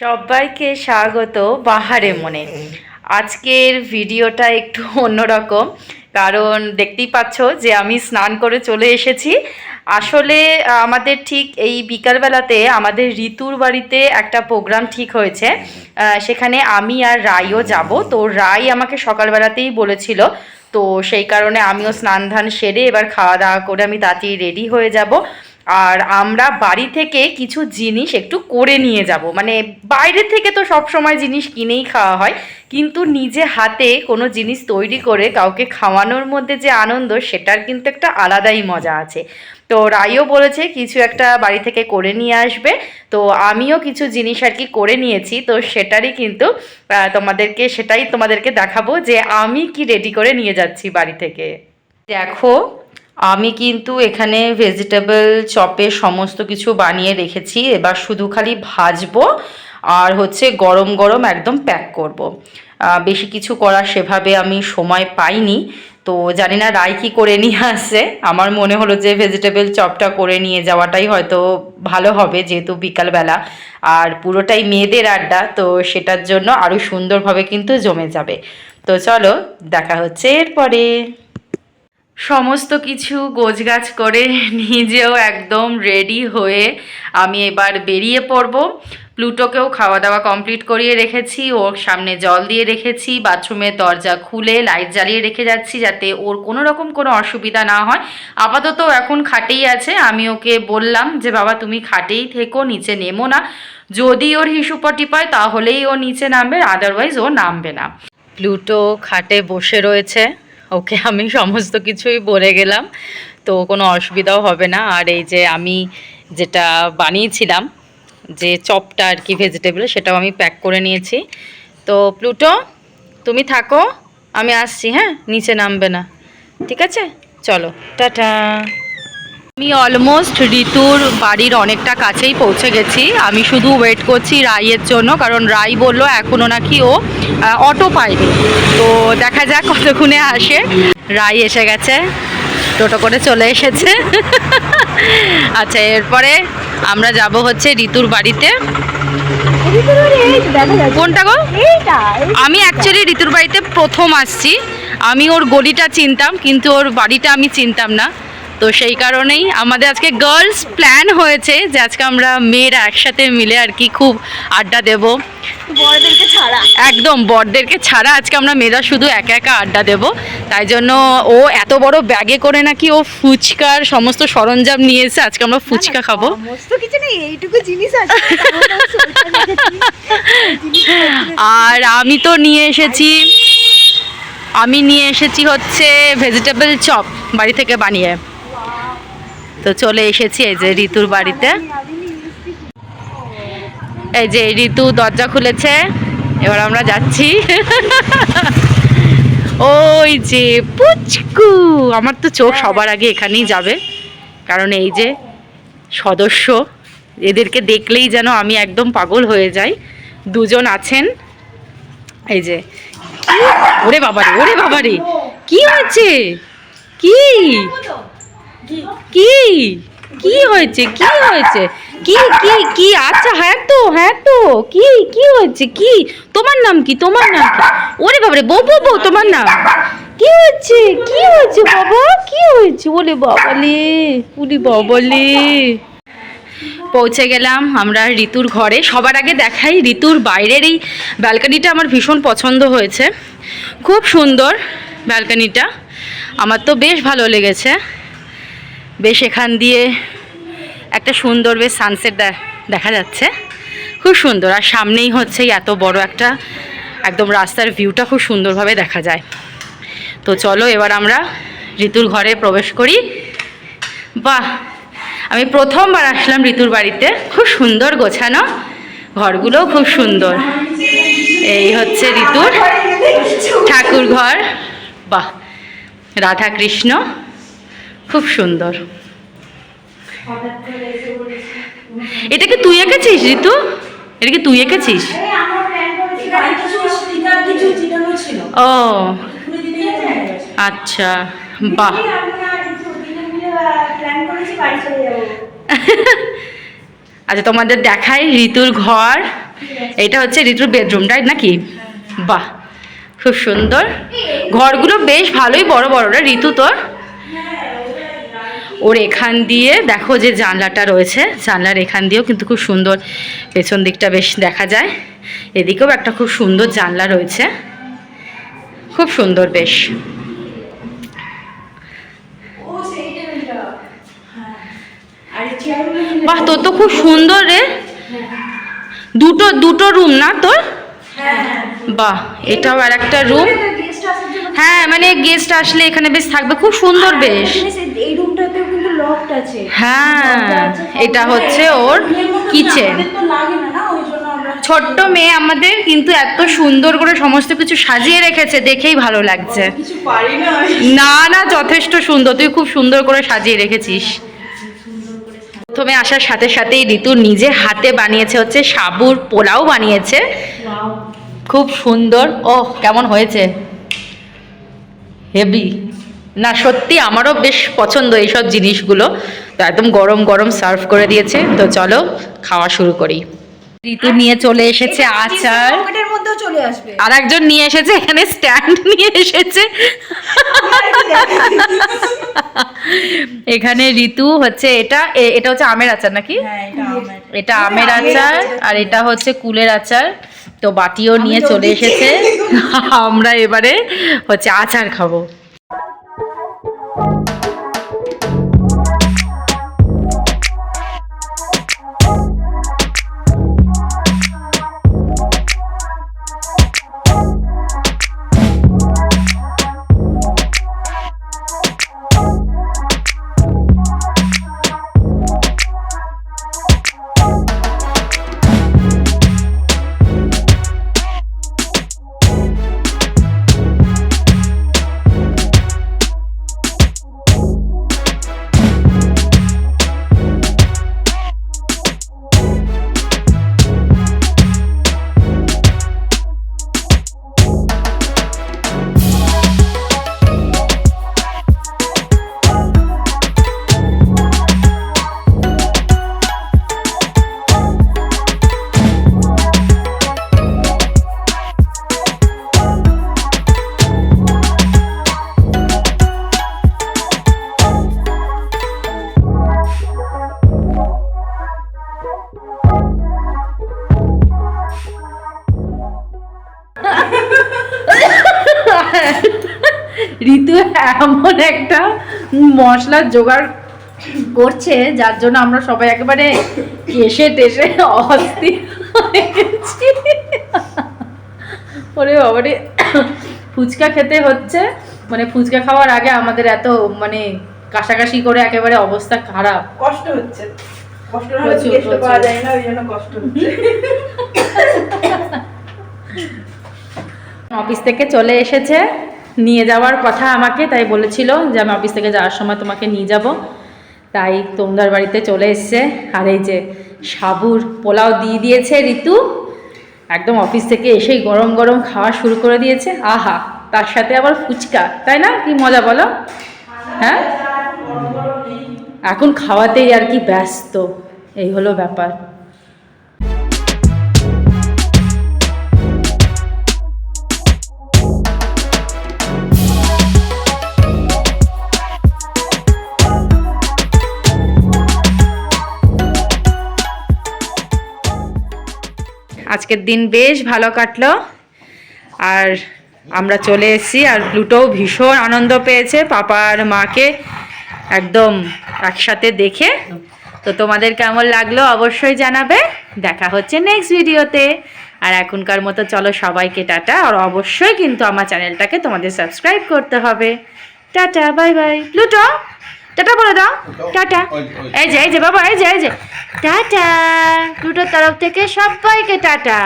সবাইকে স্বাগত বাহারে মনে। আজকের ভিডিওটা একটু অন্যরকম কারণ দেখতেই পাচ্ছ যে আমি স্নান করে চলে এসেছি। আসলে আমাদের ঠিক এই বিকালবেলাতে আমাদের ঋতুর বাড়িতে একটা প্রোগ্রাম ঠিক হয়েছে। সেখানে আমি আর রায়ও যাব। তো রাই আমাকে সকালবেলাতেই বলেছিল। তো সেই কারণে আমিও স্নান ধান সেরে এবার খাওয়া দাওয়া করে আমি তাড়াতাড়ি রেডি হয়ে যাব। আর আমরা বাড়ি থেকে কিছু জিনিস একটু করে নিয়ে যাব। মানে বাইরে থেকে তো সব সময় জিনিস কিনেই খাওয়া হয়, কিন্তু নিজে হাতে কোনো জিনিস তৈরি করে কাউকে খাওয়ানোর মধ্যে যে আনন্দ, সেটার কিন্তু একটা আলাদাই মজা আছে। তো রাইও বলেছে কিছু একটা বাড়ি থেকে করে নিয়ে আসবে, তো আমিও কিছু জিনিস আর কি করে নিয়েছি, তো সেটারই কিন্তু তোমাদেরকে, সেটাই তোমাদেরকে দেখাবো যে আমি কি রেডি করে নিয়ে যাচ্ছি বাড়ি থেকে। দেখো আমি কিন্তু এখানে ভেজিটেবল চপের সমস্ত কিছু বানিয়ে রেখেছি। এবার শুধু খালি ভাজবো আর হচ্ছে গরম গরম একদম প্যাক করব। বেশি কিছু করার সেভাবে আমি সময় পাইনি। তো জানি না রায় কী করে নিয়ে আসছে আমার মনে হলো যে ভেজিটেবল চপটা করে নিয়ে যাওয়াটাই হয়তো ভালো হবে যেহেতু বিকালবেলা। আর পুরোটাই মেয়েদের আড্ডা, তো সেটার জন্য আরও সুন্দরভাবে কিন্তু জমে যাবে। তো চলো, দেখা হচ্ছে এরপরে। সমস্ত কিছু গোছগাছ করে নিজেও একদম রেডি হয়ে আমি এবার বেরিয়ে পড়ব। প্লুটোকেও খাওয়া দাওয়া কমপ্লিট করিয়ে রেখেছি, ওর সামনে জল দিয়ে রেখেছি, বাথরুমের দরজা খুলে লাইট জ্বালিয়ে রেখে যাচ্ছি যাতে ওর কোনো রকম কোনো অসুবিধা না হয়। আপাতত এখন খাটেই আছে, আমি ওকে বললাম যে, বাবা, তুমি খাটেই থেকো, নিচে নেমো না। যদি ওর হিসুপটি পায়, তাহলেই ও নিচে নামবে আদারওয়াইজ ও নামবে না। প্লুটো খাটে বসে রয়েছে। ওকে আমি সমস্ত কিছুই বলে গেলাম, তো কোনো অসুবিধাও হবে না। আর এই যে আমি যেটা বানিয়েছিলাম, যে চপটা আর কি ভেজিটেবল সেটাও আমি প্যাক করে নিয়েছি। তো প্লুটো, তুমি থাকো, আমি আসছি হ্যাঁ? নিচে নামবে না। ঠিক আছে? চলো, টাটা। আমি অলমোস্ট ঋতুর বাড়ির অনেকটা কাছেই পৌঁছে গেছি। আমি শুধু ওয়েট করছি রাইয়ের জন্য কারণ রাই বলল এখনও নাকি ও অটো পায়নি। তো দেখা যাক কতক্ষণে আসে। রাই এসে গেছে টোটো করে চলে এসেছে। আচ্ছা এরপরে আমরা যাব হচ্ছে ঋতুর বাড়িতে। কোনটা গো? আমি অ্যাকচুয়ালি ঋতুর বাড়িতে প্রথম আসছি। আমি ওর গলিটা চিনতাম কিন্তু ওর বাড়িটা আমি চিনতাম না। তো সেই কারণেই আমাদের আজকে গার্লস প্ল্যান হয়েছে যে আজকে আমরা মেয়েরা একসাথে মিলে আর কি খুব আড্ডা দেব। বড়দেরকে ছাড়া? একদম বড়দেরকে ছাড়া আজকে আমরা মেয়েরা শুধু একা একা আড্ডা দেব। তাই জন্য ও এত বড় ব্যাগে করে নাকি ও ফুচকার সমস্ত সরঞ্জাম নিয়ে এসে আজকে আমরা ফুচকা খাব। সমস্ত কিছু নেই এইটুকু জিনিস আছে। আর আমি তো নিয়ে এসেছি আমি নিয়ে এসেছি হচ্ছে ভেজিটেবল চপ বাড়ি থেকে বানিয়ে। তো চলে এসেছি এই যে ঋতুর বাড়িতে। এই যে ঋতু দরজা খুলেছে, এবার আমরা যাচ্ছি। ওই যে পুচকু, আমার তো চোখ সবার আগে এখানেই যাবে। কারণ এই যে সদস্য, এদেরকে দেখলেই যেন আমি একদম পাগল হয়ে যাই। দুজন আছেন। এই যে? ওরে বাবারে ওরে বাবারে, কি হয়েছে? কি? কি? কি? হয়েছে? কি হয়েছে? কি কি কি? আচ্ছা হ্যাঁ তো হ্যাঁ তো। কি কি হয়েছে? কি? তোমার নাম কি? তোমার নাম কি? ওরে বাবারে বউ বউ, তোমার নাম? কি হয়েছে? কি হয়েছে বাবা? কি হয়েছে? ওরে বাবালে ওরে বাবালে। পৌঁছে গেলাম আমরা ঋতুর ঘরে। সবার আগে দেখাই ঋতুর বাইরের এই ব্যালকানিটা আমার ভীষণ পছন্দ হয়েছে। খুব সুন্দর ব্যালকানিটা। আমার তো বেশ ভালো লেগেছে। বেশ এখান দিয়ে একটা সুন্দর বেশ সানসেট দেখা যাচ্ছে। খুব সুন্দর। আর সামনেই হচ্ছে এত বড় একটা একদম রাস্তার ভিউটা খুব সুন্দরভাবে দেখা যায়। তো চলো এবার আমরা ঋতুর ঘরে প্রবেশ করি। বাহ! আমি প্রথমবার আসলাম ঋতুর বাড়িতে। খুব সুন্দর গোছানো ঘরগুলোও খুব সুন্দর। এই হচ্ছে ঋতুর ঠাকুর ঘর বাহ! রাধা কৃষ্ণ। খুব সুন্দর। এটা কি তুই এঁকেছিস ঋতু? এটা কি তুই এঁকেছিস? ও। আচ্ছা বাহ। আচ্ছা তোমাদের দেখাই ঋতুর ঘর। এটা হচ্ছে ঋতুর বেডরুম রাইট নাকি? বাহ খুব সুন্দর। ঘরগুলো বেশ ভালোই বড় বড় রে ঋতু তোর? ওর এখান দিয়ে দেখো যে জানলাটা রয়েছে। জানলার এখান দিয়েও কিন্তু খুব সুন্দর পেছন দিকটা বেশ দেখা যায়। এদিকেও একটা খুব সুন্দর জানলা রয়েছে। খুব সুন্দর বেশ। বাহ তোর তো খুব সুন্দর রে। দুটো দুটো রুম না তোর? বাহ এটাও আর একটা রুম হ্যাঁ মানে গেস্ট আসলে এখানে বেশ থাকবে। খুব সুন্দর বেশ এই রুমটাতেও কিন্তু লকড আছে। হ্যাঁ এটা। হচ্ছে ওর কিচেন। ছোট্ট মেয়ে আমাদের কিন্তু এত সুন্দর করে সমস্ত কিছু সাজিয়ে রেখেছে দেখেই ভালো লাগছে। না। না না যথেষ্ট সুন্দর। তুই খুব সুন্দর করে সাজিয়ে রেখেছিস। প্রথমে আসার সাথে সাথেই ঋতু নিজে হাতে বানিয়েছে হচ্ছে সাবুর পোলাও বানিয়েছে। খুব সুন্দর। ও কেমন হয়েছে? হেভি না সত্যি আমারও বেশ পছন্দ এইসব জিনিসগুলো। তো একদম গরম গরম সার্ভ করে দিয়েছে। তো চলো খাওয়া শুরু করি। ঋতু নিয়ে চলে এসেছে আচার। আর একজন নিয়ে এসেছে এখানে স্ট্যান্ড নিয়ে এসেছে। এখানে ঋতু হচ্ছে এটা এটা হচ্ছে আমের আচার নাকি? হ্যাঁ এটা এটা আমের আচার আর এটা হচ্ছে কুলের আচার। তো বাটিও নিয়ে চলে এসেছে। আমরা এবারে হচ্ছে আচার খাব। ঋতু এমন একটা মশলার জোগাড় করছে যার জন্য আমরা সবাই একেবারে কেসে টেসে অস্থির হয়ে গেছি। ওরে বাবারে ফুচকা খেতে হচ্ছে। মানে ফুচকা খাওয়ার আগে আমাদের এত মানে কাশাকাশি করে একেবারে অবস্থা খারাপ। কষ্ট হচ্ছে। কষ্ট না হলে প্রচুর, টেস্ট প্রচুর। পাওয়া যায় না কষ্ট হচ্ছে। অফিস থেকে চলে এসেছে। নিয়ে যাওয়ার কথা আমাকে তাই বলেছিল যে আমি অফিস থেকে যাওয়ার সময় তোমাকে নিয়ে যাব। তাই তোমরার বাড়িতে চলে এসছে। আর এই যে সাবুর পোলাও দিয়ে দিয়েছে ঋতু। একদম অফিস থেকে এসেই গরম গরম খাওয়া শুরু করে দিয়েছে। আহা, তার সাথে আবার ফুচকা, তাই না? কি মজা বলো? হ্যাঁ? এখন খাওয়াতেই আর কি ব্যস্ত। এই হলো ব্যাপার। আজকের দিন বেশ ভালো কাটলো। আর আমরা চলে এসেছি আর প্লুটোও ভীষণ আনন্দ পেয়েছে পাপা আর মাকে একদম একসাথে দেখে। তো তোমাদের কেমন লাগল অবশ্যই জানাবে। দেখা হচ্ছে নেক্সট ভিডিওতে আর এখনকার মতো চলো সবাইকে টাটা। আর অবশ্যই কিন্তু আমার চ্যানেলটাকে তোমাদের সাবস্ক্রাইব করতে হবে। Tata bye bye Pluto! Tata বলে দাও। টাটা। এই যে এই যে বাবা এই যে এই যে। টাটা। দুটোর তরফ থেকে সবাইকে টাটা।